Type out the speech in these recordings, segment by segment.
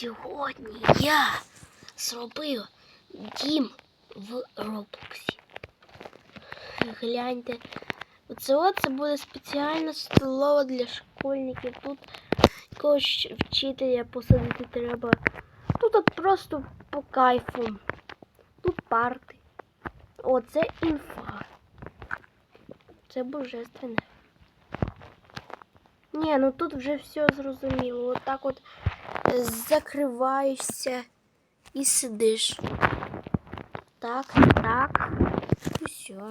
Сьогодні я зробив дім в Роблоксі. Гляньте, оце от це буде спеціальна столова для школьників. Тут якогось вчителя посадити треба. Тут от просто по кайфу. Тут парти. Оце інфа. Це божественне. Ні, ну тут вже все зрозуміло. Отак от е, закриваєшся і сидиш. Так, так. І все.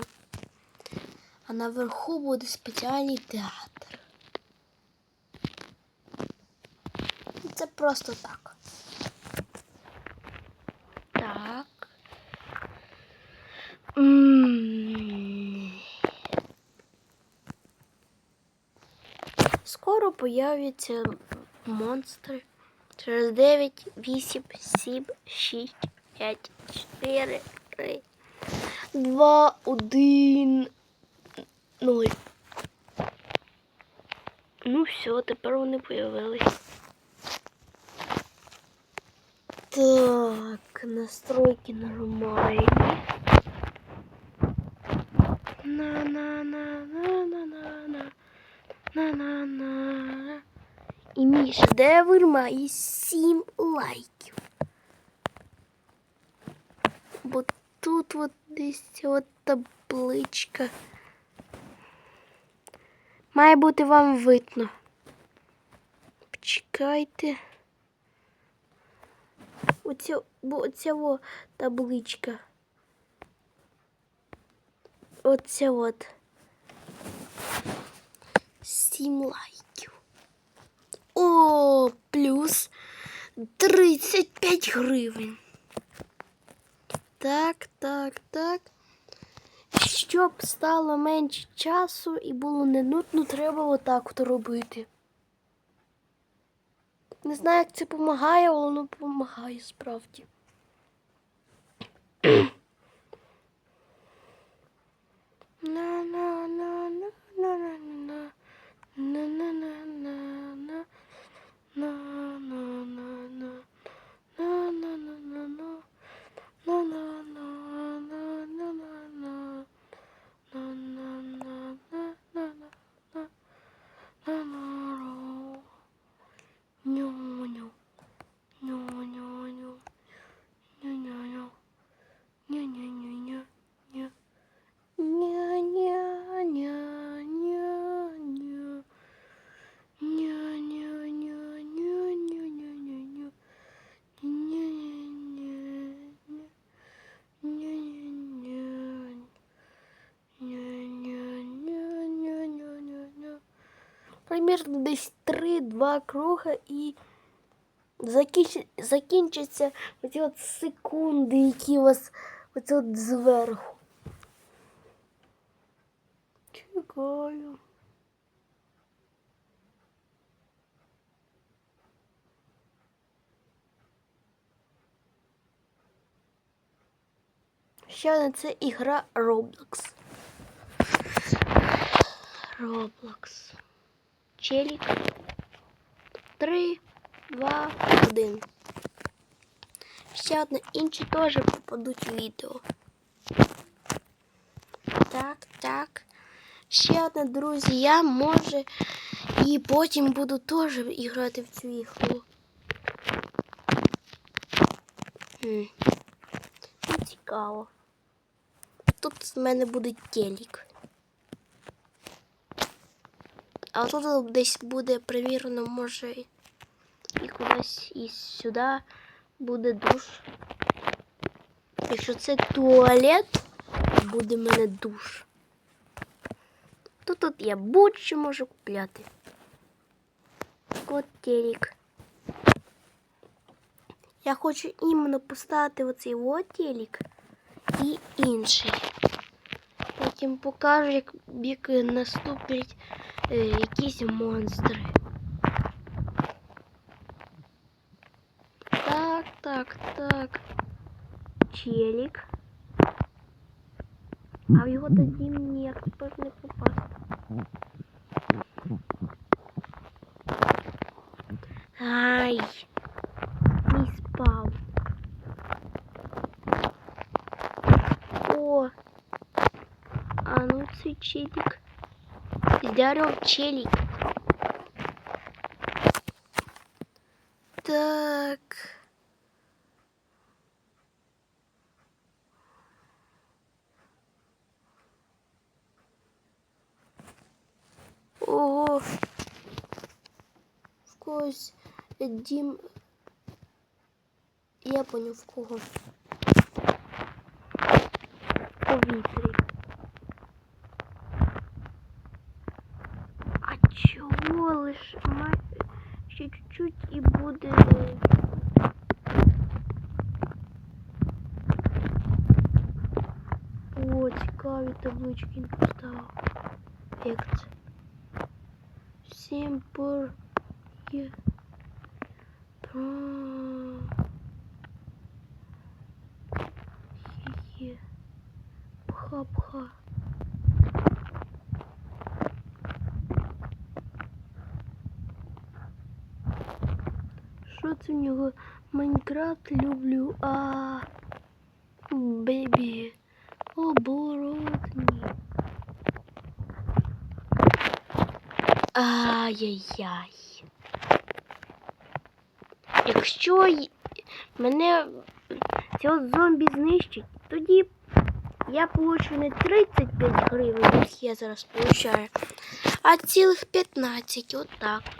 А наверху буде спеціальний театр. Це просто так. Так. Скоро появляться монстри. Через 9, 8, 7, 6, 5, 4, 3, 2, 1, 0. Ну все, тепер вони появились. Так, настройки нормальні. На-на-на-на-на-на-на. На-на-на. Мій шедевр має 7 лайків. Бо тут от десь от табличка. Має бути вам видно. Почекайте. Оця, оця о табличка. Оця от. Сім лайків. О, плюс 35 гривень. Так, так, так. Щоб стало менше часу і було не нудно, треба отак от робити. Не знаю, як це допомагає, але воно допомагає справді. На на на на на на Примірно десь три-два круга і закінч... закінчаться оці от секунди, які у вас оце от зверху. Чекаю. Ще одна це ігра Roblox. Roblox. Челік. Три, два, один. Ще одне інші теж попадуть у відео. Так, так. Ще одне, друзі, я може і потім буду теж іграти в цю ігру. Хм. Цікаво. Тут в мене буде телек. А тут десь буде перевірено, може, і кудись і сюди буде душ. Якщо це туалет, буде в мене душ. То тут я будь-що можу купляти. От телек. Я хочу іменно поставити оцей от телек і інший. Потім покажу, як, наступлять Э, якісь монстры. Так, так, так. Челик. А в його тоді ніяк нет. не попасти. Ай! Не спал. О! А ну це Челик. Здоров, челик. Так. Ого. В когось дім. Я поняв в кого. Повітрі. Чого лиш ма... ще чуть-чуть і буде. О, цікаві таблички поставив. Як це? Всім пор. Про... Є. Пха-пха. Що це в нього? Майнкрафт люблю, а бебі оборотні. Ай-яй-яй. Якщо мене цього зомбі знищить, тоді я получу не 35 гривень, як я зараз получаю, а цілих 15. Отак. Та.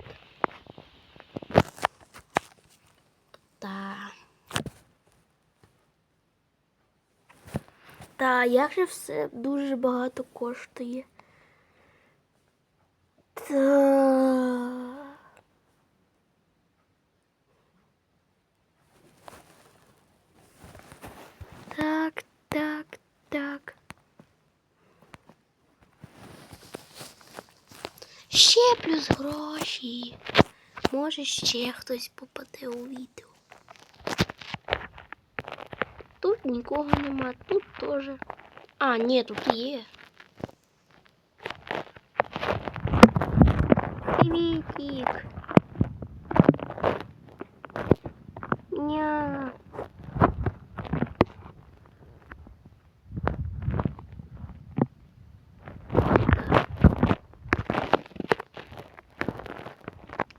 Та, як же все дуже багато коштує. Та. Так, так, так. Ще плюс гроші. Може ще хтось попаде у відео. Тут нікого нема, тут теж. А, ні, тут є. Привітик. Ня.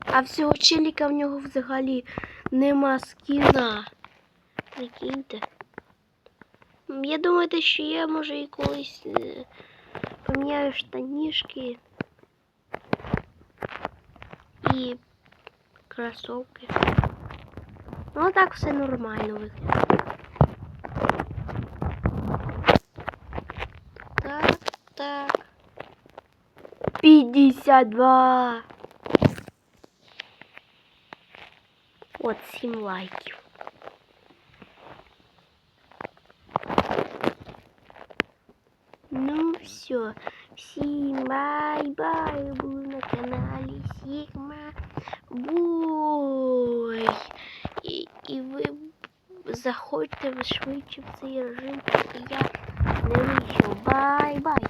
А всього челіка в нього взагалі нема скіна. Прикиньте. М, Я думаю, те, що я може і колись е, поміняю штанішки і кросовки. Ну так все нормально виглядає. Так, так. 52. От 7 лайків. все. Всім бай-бай. Були на каналі Сігма Бой. І, і ви заходьте ви швидше в цей режим, поки я не вийшов. Бай-бай.